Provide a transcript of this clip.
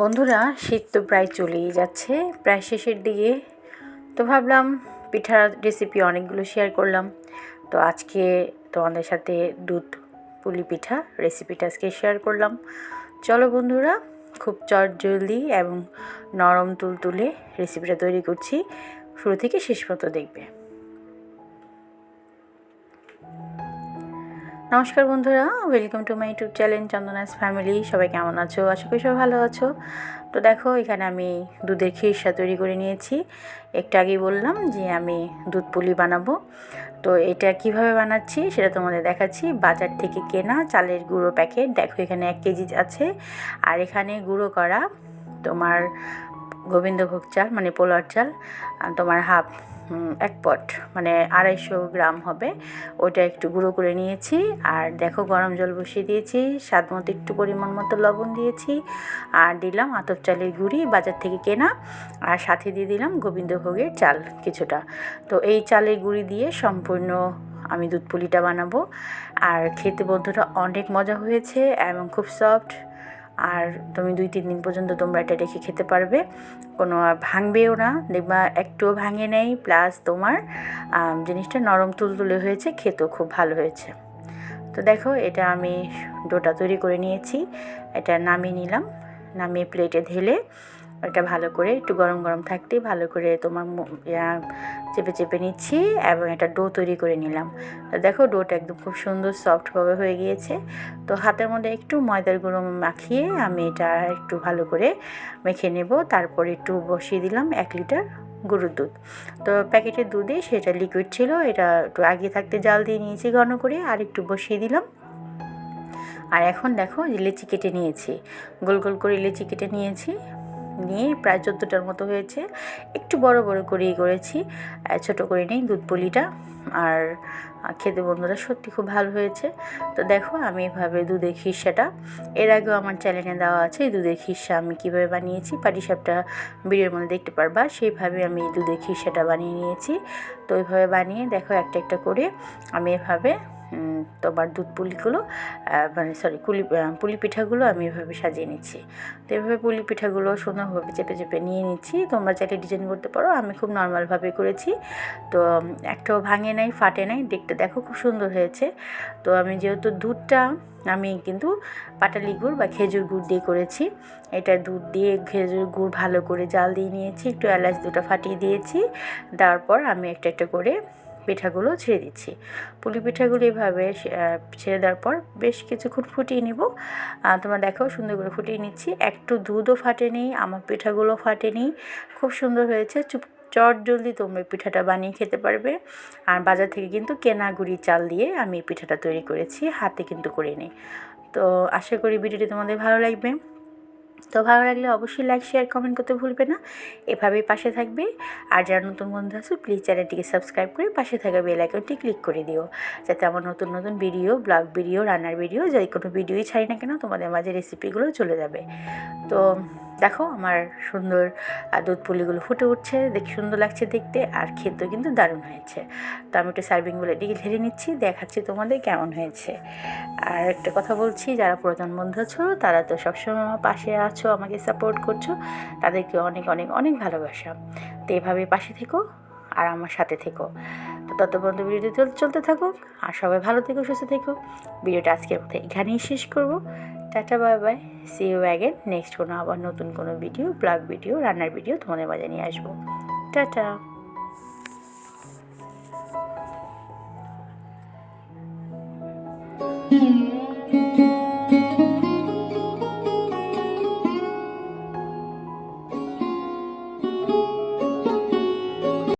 বন্ধুরা, শীত তো প্রায় চলেই যাচ্ছে। প্রায় শেষের দিকে তো ভাবলাম পিঠার রেসিপি অনেকগুলো শেয়ার করলাম। তো আজকে তোমাদের সাথে দুধ পুলি পিঠা রেসিপিটা আজকে শেয়ার করলাম। চলো বন্ধুরা, খুব চট জলদি এবং নরম তুল তুলে রেসিপিটা তৈরি করছি। শুরু থেকে শেষ মতো দেখবে। নমস্কার বন্ধুরা welcome to my YouTube channel Chandana's family সবাই কেমন আছো? আশা করি সবাই ভালো আছো। তো দেখো, এখানে আমি দুধের খিরসা তৈরি করে নিয়েছি। একটু আগেই বললাম যে আমি দুধ পুলি বানাবো। তো এটা কীভাবে বানাচ্ছি সেটা তোমাদের দেখাচ্ছি। বাজার থেকে কেনা চালের গুঁড়ো প্যাকেট। দেখো, এখানে এক কেজি আছে। আর এখানে গুঁড়ো করা তোমার গোবিন্দভোগ চাল মানে পোলার চাল তোমার হাফ এক পট মানে আড়াইশো গ্রাম হবে। ওটা একটু গুঁড়ো করে নিয়েছি। আর দেখো, গরম জল বসিয়ে দিয়েছি। স্বাদ মতো একটু পরিমাণ মতো লবণ দিয়েছি। আর দিলাম আতপ চালের গুঁড়ি, বাজার থেকে কেনা। আর সাথে দিয়ে দিলাম গোবিন্দভোগের চাল কিছুটা। তো এই চালের গুঁড়ি দিয়ে সম্পূর্ণ আমি দুধ পুলিটা বানাবো। আর খেতে বন্ধুরা অনেক মজা হয়েছে এবং খুব সফট আর তুমি দুই, তিন দিন পর্যন্ত তোমরা এটা রেখে খেতে পারবে। কোনো আর ভাঙবেও না, দেখবা একটুও ভাঙে নেই, প্লাস তোমার জিনিসটা নরম তুলতুলে হয়েছে, খেতেও খুব ভালো হয়েছে। তো দেখো, এটা আমি ডোটা তৈরি করে নিয়েছি, এটা নামিয়ে নিলাম, নামিয়ে প্লেটে ঢেলে এটা ভালো করে একটু গরম গরম থাকতেই ভালো করে তোমার চেপে চেপে নিচ্ছি এবং এটা ডো তৈরি করে নিলাম। দেখো ডোটা একদম খুব সুন্দর সফটভাবে হয়ে গিয়েছে। তো হাতের মধ্যে একটু ময়দার গুঁড়ো মাখিয়ে আমি এটা একটু ভালো করে মেখে নেব। তারপরে একটু বসিয়ে দিলাম এক লিটার গরুর দুধ। তো প্যাকেটের দুধে সেটা লিকুইড ছিল, এটা একটু আগে থাকতে জাল দিয়ে নিয়েছি ঘন করে আর একটু বসিয়ে দিলাম। আর এখন দেখো লেচি কেটে নিয়েছি। গোল গোল করে লেচি কেটে নিয়েছি। নিয়ে প্রায় চোদ্দোটার মতো হয়েছে। একটু বড় বড় করেই করেছি। ছোট করে নিই, দুধ পলিটা। আর খেতে বন্ধুরা সত্যি খুব ভালো হয়েছে। তো দেখো, আমি এভাবে দুধের খিরসাটা এর আগেও আমার চ্যানেলে দেওয়া আছে, এই দুধের খিরসা আমি কীভাবে বানিয়েছি। পাটিসাপটা ভিডিওর মধ্যে দেখতে পারবা, সেইভাবে আমি দুধের খিরসাটা বানিয়ে নিয়েছি। তো ওইভাবে বানিয়ে দেখো, একটা একটা করে আমি এভাবে তোমার দুধ পুলিগুলো মানে সরি কুলি পুলি পিঠাগুলো আমি এভাবে সাজিয়ে নিচ্ছি। তো এভাবে পুলি পিঠাগুলো সুন্দরভাবে চেপে চেপে নিয়ে নিচ্ছি। তোমরা চাইলে ডিজাইন করতে পারো। আমি খুব নর্মালভাবে করেছি। তো একটাও ভাঙে নাই, ফাটে নাই। দেখতে দেখো খুব সুন্দর হয়েছে। তো আমি যেহেতু দুধটা, আমি কিন্তু পাটালি গুড় বা খেজুর গুড় দিয়ে করেছি। এটা দুধ দিয়ে খেজুর গুড় ভালো করে জাল দিয়ে নিয়েছি। একটু এলাচ দুটো ফাটিয়ে দিয়েছি। তারপর আমি একটা একটা করে পিঠাগুলো ছেড়ে দিচ্ছি। পুলি পিঠাগুলো এভাবে ছেড়ে দেওয়ার পর বেশ কিছুক্ষণ ফুটিয়ে নিব। তোমরা দেখো সুন্দর করে ফুটিয়ে নিচ্ছি। একটু দুধও ফাটেনি, আমার পিঠাগুলো ফাটেনি। খুব সুন্দর হয়েছে। চুপ, চট জলদি তোমরা পিঠাটা বানিয়ে খেতে পারবে। আর বাজার থেকে কিন্তু কেনা গুড়ি চাল দিয়ে আমি পিঠাটা তৈরি করেছি, হাতে কিন্তু করে নিই। তো আশা করি ভিডিওটি তোমাদের ভালো লাগবে। তো ভালো লাগলে অবশ্যই লাইক শেয়ার কমেন্ট করতে ভুলবে না। এভাবেই পাশে থাকবে। আর যারা নতুন বন্ধু আছো প্লিজ চ্যানেলটিকে সাবস্ক্রাইব করে পাশে থাকা বেল আইকনটি ক্লিক করে দিও। যাতে আমার নতুন নতুন ভিডিও ব্লগ ভিডিও রান্নার ভিডিও যে কোনো ভিডিওই ছাড়ি না কেন, তোমাদের মাঝে রেসিপিগুলো চলে যাবে। তো দেখো আমার সুন্দর দুধ পুলিগুলো ফুটে উঠছে, দেখি সুন্দর লাগছে দেখতে আর খেতেও কিন্তু দারুণ হয়েছে। তো আমি একটু সার্ভিংগুলো এদিকে ঢেলে নিচ্ছি, দেখাচ্ছি তোমাদের কেমন হয়েছে। আর একটা কথা বলছি, যারা পুরাতন বন্ধু আছো, তারা তো সবসময় আমার পাশে আছো, আমাকে সাপোর্ট করছ, তাদেরকে অনেক অনেক অনেক ভালোবাসা। তো এভাবে পাশে থেকো আর আমার সাথে থেকো। তো তত বন্ধু ভিডিওটি চলতে থাকুক আর সবাই ভালো থেকো, সুস্থ থেকো। ভিডিওটা আজকের মধ্যে এখানেই শেষ করব। Tata, bye bye. See you again next কোনো আবার নতুন কোনো ভিডিও ব্লগ ভিডিও রান্নার ভিডিও তোমাদের মাঝে নিয়ে আসব। টাটা।